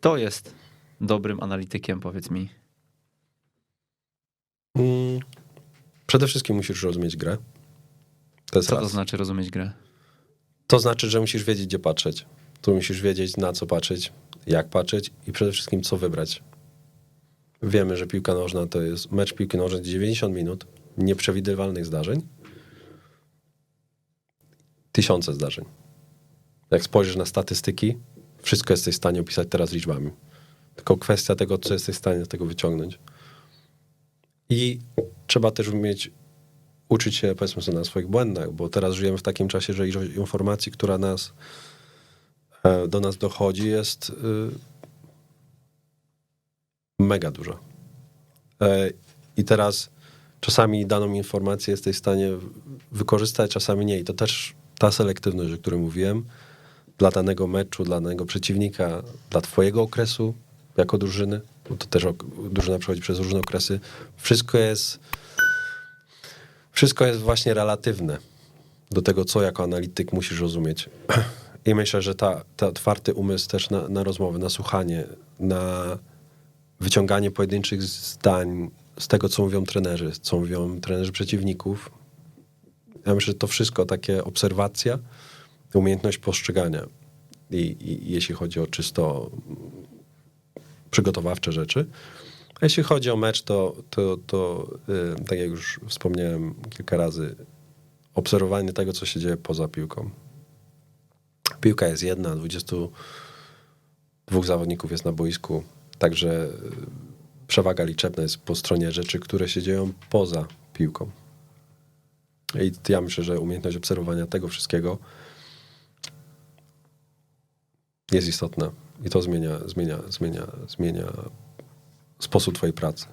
Kto jest dobrym analitykiem, powiedz mi? Mm, Przede wszystkim musisz rozumieć grę. To Co raz. to znaczy rozumieć grę? To znaczy, że musisz wiedzieć, gdzie patrzeć. Tu musisz wiedzieć, na co patrzeć, jak patrzeć i przede wszystkim, co wybrać. Wiemy, że piłka nożna to jest mecz piłki nożnej 90 minut nieprzewidywalnych zdarzeń. Tysiące zdarzeń. Jak spojrzysz na statystyki, wszystko jesteś w stanie opisać teraz liczbami. Tylko kwestia tego, co jesteś w stanie z tego wyciągnąć. I trzeba też umieć uczyć się, powiedzmy sobie, na swoich błędach, bo teraz żyjemy w takim czasie, że ilość informacji, która nas, e, do nas dochodzi, jest y, mega duża. E, I teraz czasami daną informację jesteś w stanie wykorzystać, czasami nie. I to też ta selektywność, o której mówiłem, dla danego meczu, dla danego przeciwnika, dla twojego okresu jako drużyny, bo to też drużyna przechodzi przez różne okresy. Wszystko jest wszystko jest właśnie relatywne do tego, co jako analityk musisz rozumieć. I myślę, że ta, ta otwarty umysł też na, na rozmowę, na słuchanie, na wyciąganie pojedynczych zdań z tego, co mówią trenerzy, co mówią trenerzy przeciwników. Ja myślę, że to wszystko, takie obserwacja, umiejętność postrzegania. I, i jeśli chodzi o czysto przygotowawcze rzeczy. A jeśli chodzi o mecz, to, to, to y, tak jak już wspomniałem kilka razy, obserwowanie tego, co się dzieje poza piłką. Piłka jest jedna, 22 zawodników jest na boisku, także y, przewaga liczebna jest po stronie rzeczy, które się dzieją poza piłką. I ja myślę, że umiejętność obserwowania tego wszystkiego jest istotna i to zmienia, zmienia, zmienia, zmienia sposób twojej pracy.